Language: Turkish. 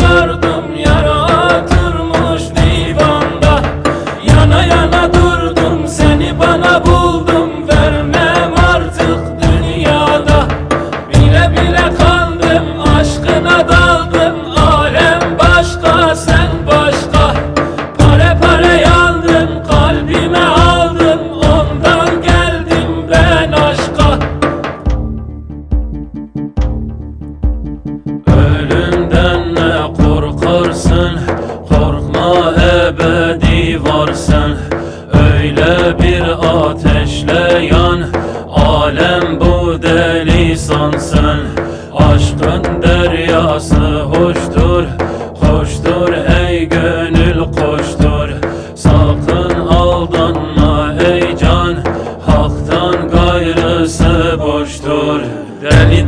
sardım yara divanda. Yana yana durdum seni bana buldum Vermem artık dünyada. Bile bile kandım aşkına daldım Alem başka sen başka. Pare pare yandım kalbime aldım Ondan geldim ben aşka. Ölüm ebedi var sen Öyle bir ateşle yan. Alem bu deli sansın Aşkın deryası hoştur. Hoştur ey gönül koştur. Sakın aldanma ey can Haktan gayrısı boştur. Deli